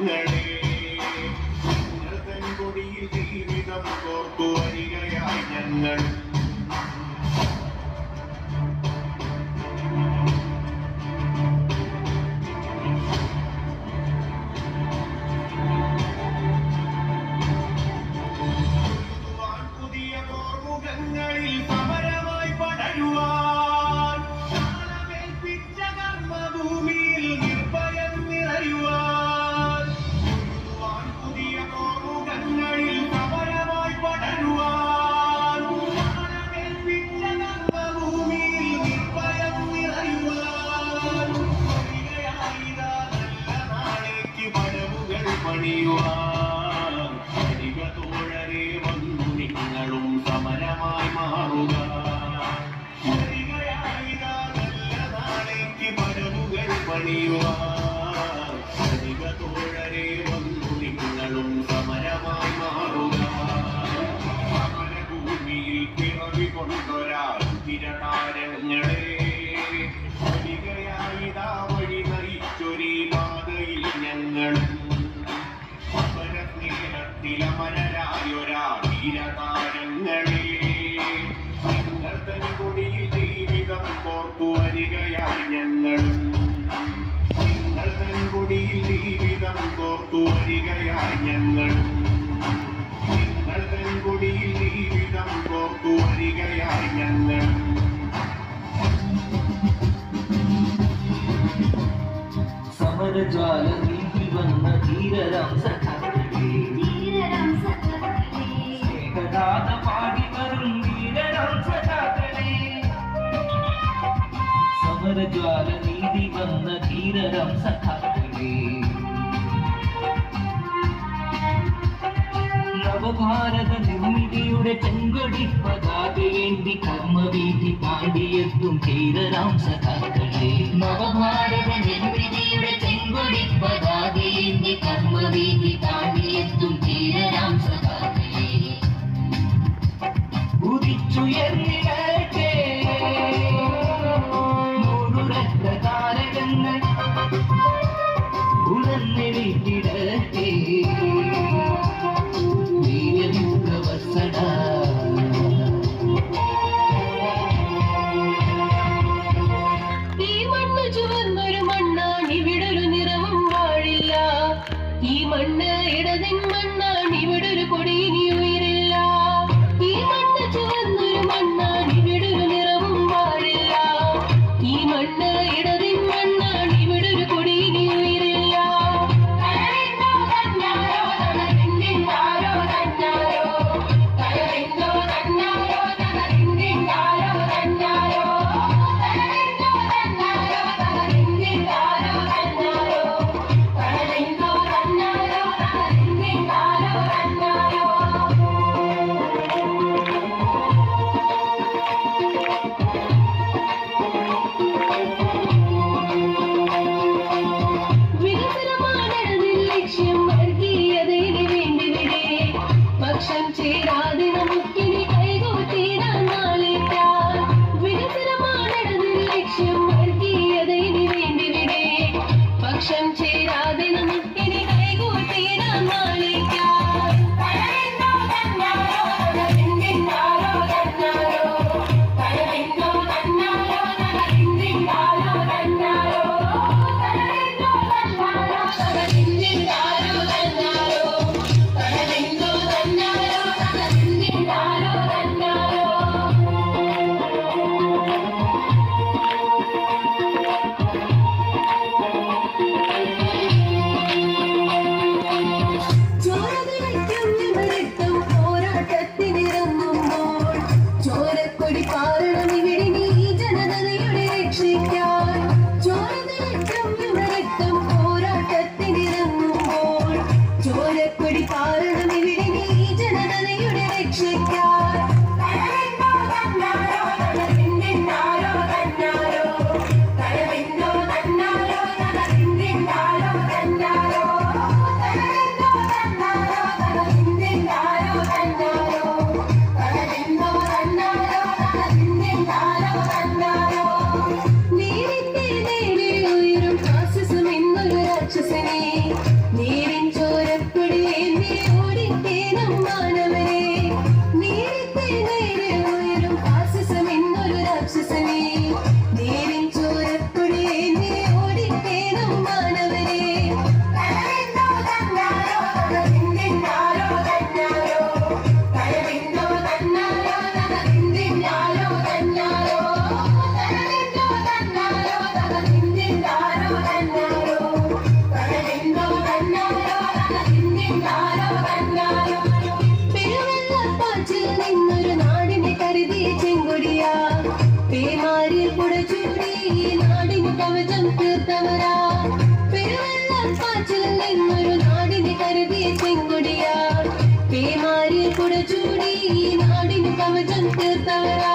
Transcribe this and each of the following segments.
ഞങ്ങളെ ഞങ്ങൾ തെൻകൊടിയിൽ ജീവിതം കോർത്തു വരികയായി ഞങ്ങൾ. ഞങ്ങളിൽ നർത്തൻ കൊടിയിൽ ജീവിതം കോർത്തു വരികയായി ഞങ്ങൾ. കൊടിയിൽ ജീവിതം കോർത്തു വരികയായി ഞങ്ങൾ. കൊടിയിൽ ജീവിതം കോർത്തു വരികയായി ഞങ്ങൾ. സമരജ്വാല നീക്കി വന്ന ധീരരാം സഖ ധീരരം സഖാക്കളേ നവഭാരത നിർമ്മിതിയുടെ ചെങ്കൊടി പതാകയേന്തി കർമ്മവീതി താണ്ടിയെത്തും ധീരരാം സഖാക്കളേ നവഭാരത നിർമ്മിതിയുടെ ചെങ്കൊടി പതാകയേന്തി കർമ്മവീതി താണ്ടി பொண்ணு லட்சியம் பக்ஷம் നിന്നൊരു നാടിനെ കരുതിയ ചെങ്കൊടിയ പേമാരി പുട ചുറ്റി നാടിന് കവചം തീർത്തവരാ പെരുവെള്ളപ്പാച്ചിൽ നിന്നൊരു നാടിനെ കരുതിയ ചെങ്കൊടിയ പേമാരി പുട ചൂടി നാടിന് കവചം തീർത്തവരാ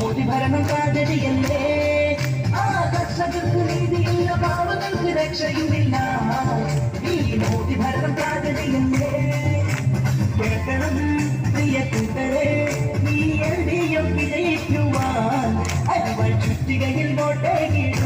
മോദി ഭരണം കാതടിയല്ലേ ആ കർഷകർക്ക് നീതിയില്ല പാവങ്ങൾക്ക് രക്ഷയുമില്ല. ഈ മോദി ഭരണം കാതടിയല്ലേ കേൾക്കണം പ്രിയ കൂട്ടരെ നീ എൽ ഡി എഫ് വിജയിക്കുവാൻ. അവൾ ചുറ്റികയിൽ വോട്ടേകിട.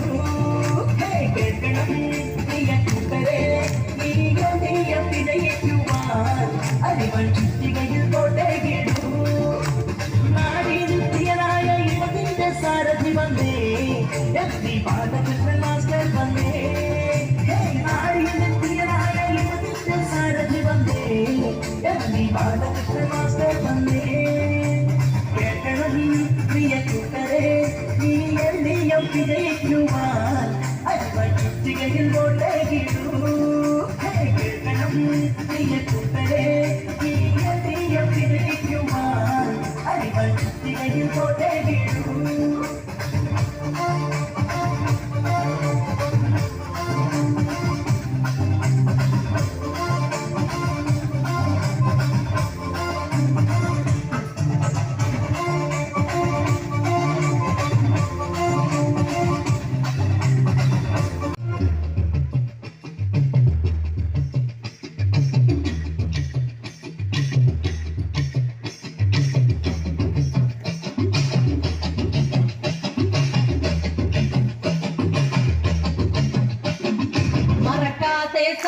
take you on. I'll be my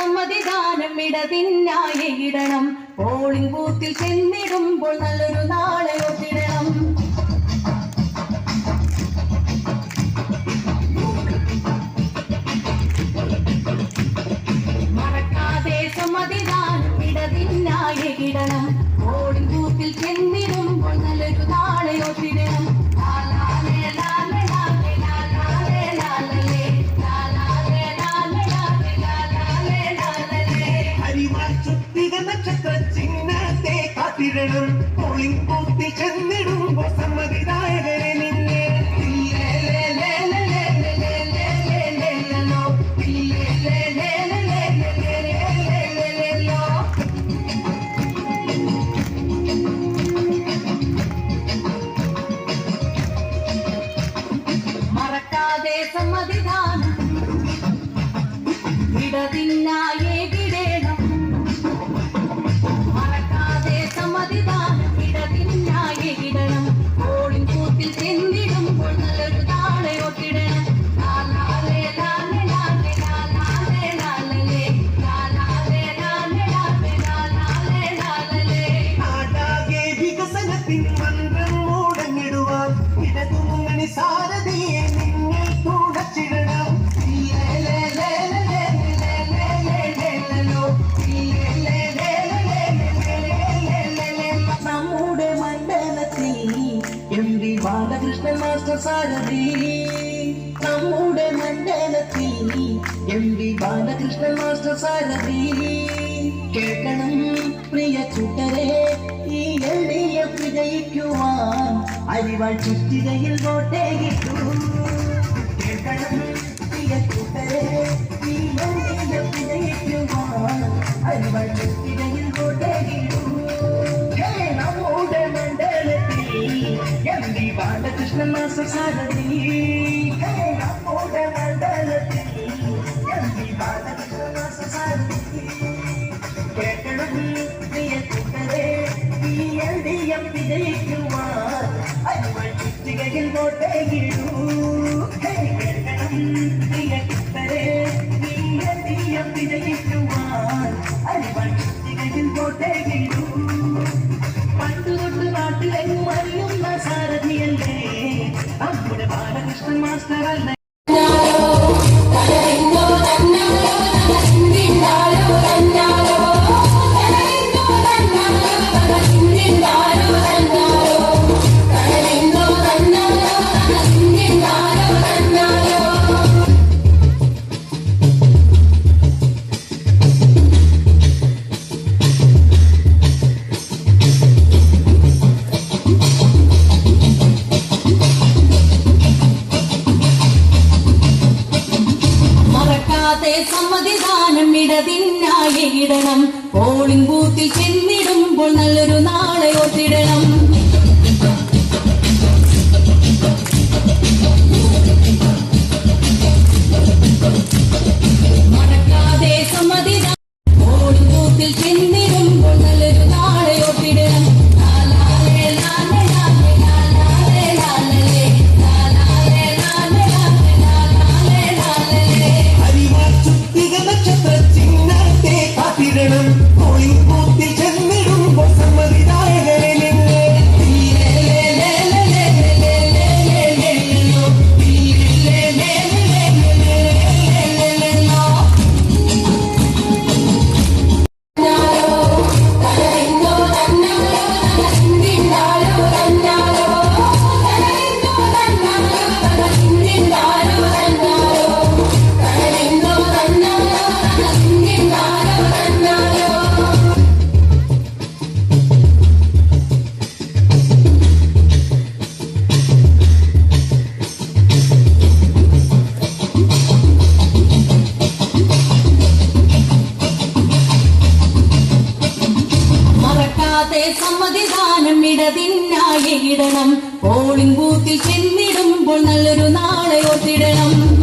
സമ്മതിദാനം ഇടതിന്നായി ഇടണം പോളിംഗ് ബൂത്തിൽ ചെന്നിടുമ്പോൾ നല്ലൊരു നാളെ ഒത്തിടണം. മറക്കാതെ സമ്മതിദാനം ഇടതിന്നായി ഇടണം ചെന്നിടണം പൊളിപ്പൊത്തി ചെന്നിടും ചെന്നിടുമ്പോ സാരഥി നമ്മുടെ മണ്ഡലത്തിൽ എം വി ബാലകൃഷ്ണൻ മാസ്റ്റർ സാരഥി. കേൾക്കണം പ്രിയ കൂട്ടരെ ഈ എളിയ വിജയിക്കുവാൻ അരിവാൾ ചുറ്റികയിൽ കോട്ടേകിട്ടു കേൾക്കണം പ്രിയ കൂട്ടരെ ഈ എളിയ വിജയിക്കുവാൻ അരിവാൾ ചുറ്റികയിൽ കോട്ടേകിട്ടു മണ്ഡലത്തിൽ എം വി ബാലകൃഷ്ണൻ മാസ്റ്റർ സാരഥി നമ്മുടെ മണ്ഡലത്തിൽ എം വി ബാലകൃഷ്ണൻ മാസ്റ്റർ സാരഥി കേൾക്കണം പ്രിയ കൂട്ടരെ ഈ എൽ ഡി എഫ് വിജയിക്കുവാൻ അരിവാൾ ചുറ്റികയിൽ വോട്ടേകിടൂ ഹേ, കേൾക്കണം പ്രിയ കൂട്ടരെ ഈ എൽ ഡി എഫ് വിജയിക്കുവാൻ അരിവാൾ ചുറ്റികയിൽ വോട്ടേകിടൂ ബാലകൃഷ്ണൻ പോളിംഗ് ബൂത്തിൽ ചെന്നിടുമ്പോൾ നല്ലൊരു നാളെ ഒത്തിടണം. മറക്കാതെ സമ്മതിദാനം പോളിംഗ് ബൂത്തിൽ ചെന്നിടുമ്പോൾ ഇടണം. പോളിംഗ് ബൂത്തിൽ ചെന്നിടുമ്പോൾ നല്ലൊരു നാളെ ഓർത്തിടണം